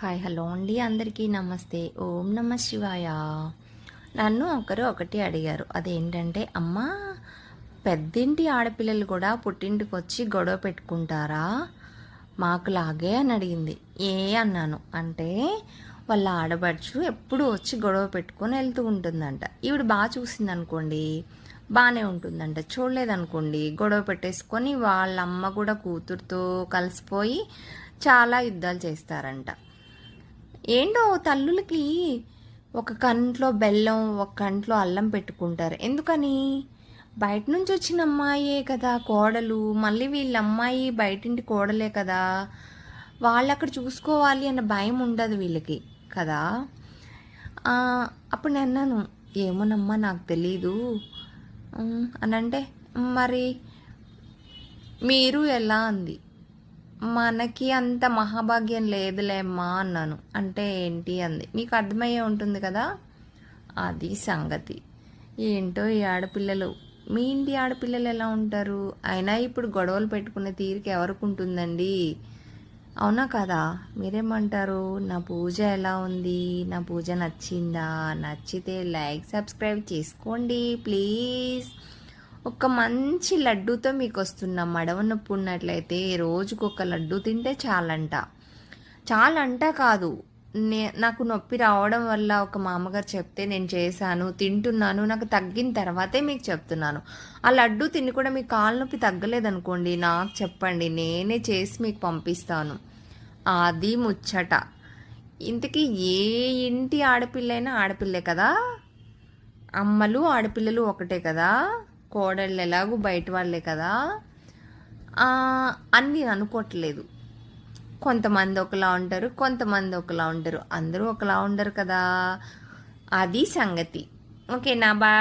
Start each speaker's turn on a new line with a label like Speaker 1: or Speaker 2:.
Speaker 1: Hi hello అండి. అందరికీ నమస్తే. ఓం నమ శివాయ. నన్ను ఒకరు ఒకటి అడిగారు. అదేంటంటే అమ్మ పెద్దింటి ఆడపిల్లలు కూడా పుట్టింటికి వచ్చి గొడవ పెట్టుకుంటారా? మాకులాగే అని అడిగింది. ఏ అన్నాను. అంటే వాళ్ళ ఆడబడుచు ఎప్పుడు వచ్చి గొడవ పెట్టుకొని వెళ్తూ ఉంటుందంట. ఈవిడ బాగా చూసింది అనుకోండి బాగానే ఉంటుందంట. చూడలేదనుకోండి గొడవ పెట్టేసుకొని వాళ్ళ అమ్మ కూడా కూతురుతో కలిసిపోయి చాలా యుద్ధాలు చేస్తారంట. ఏంటో తల్లులకి ఒక కంట్లో బెల్లం ఒక కంట్లో అల్లం పెట్టుకుంటారు. ఎందుకని? బయట నుంచి వచ్చిన అమ్మాయే కదా కోడలు. మళ్ళీ వీళ్ళ అమ్మాయి బయటింటి కోడలే కదా. వాళ్ళు అక్కడ చూసుకోవాలి అన్న భయం ఉండదు వీళ్ళకి కదా. అప్పుడు నేను అన్నాను ఏమోనమ్మా నాకు తెలీదు. అనంటే అని అంటే మరి మీరు ఎలా? అంది. మనకి అంత మహాభాగ్యం లేదులేమ్మా అన్నాను. అంటే ఏంటి అంది. మీకు అర్థమయ్యే ఉంటుంది కదా? అది సంగతి. ఏంటో ఈ ఆడపిల్లలు. మీ ఇంటి ఆడపిల్లలు ఎలా ఉంటారు? అయినా ఇప్పుడు గొడవలు పెట్టుకునే తీరిక ఎవరికి ఉంటుందండి? అవునా కదా? మీరేమంటారు? నా పూజ ఎలా ఉంది? నా పూజ నచ్చిందా? నచ్చితే లైక్ సబ్స్క్రైబ్ చేసుకోండి ప్లీజ్. ఒక మంచి లడ్డూతో మీకు వస్తున్న మడవ నొప్పి ఉన్నట్లయితే రోజుకు ఒక లడ్డు తింటే చాలంట. చాలంట కాదు. నే నాకు నొప్పి రావడం వల్ల ఒక మామగారు చెప్తే నేను చేశాను తింటున్నాను నాకు తగ్గిన తర్వాతే మీకు చెప్తున్నాను. ఆ లడ్డు తిని కూడా మీకు కాలు నొప్పి తగ్గలేదనుకోండి నాకు చెప్పండి నేనే చేసి మీకు పంపిస్తాను. అది ముచ్చట. ఇంతకీ ఏ ఇంటి ఆడపిల్లైనా ఆడపిల్లే కదా? అమ్మలు ఆడపిల్లలు ఒకటే కదా? కోడళ్ళు ఎలాగూ బయట వాళ్ళే కదా. అని నేను అనుకోవట్లేదు. కొంతమంది ఒకలా ఉంటారు కొంతమంది ఒకలా ఉంటారు. అందరూ ఒకలా ఉండరు కదా. అది సంగతి. ఓకే నా బా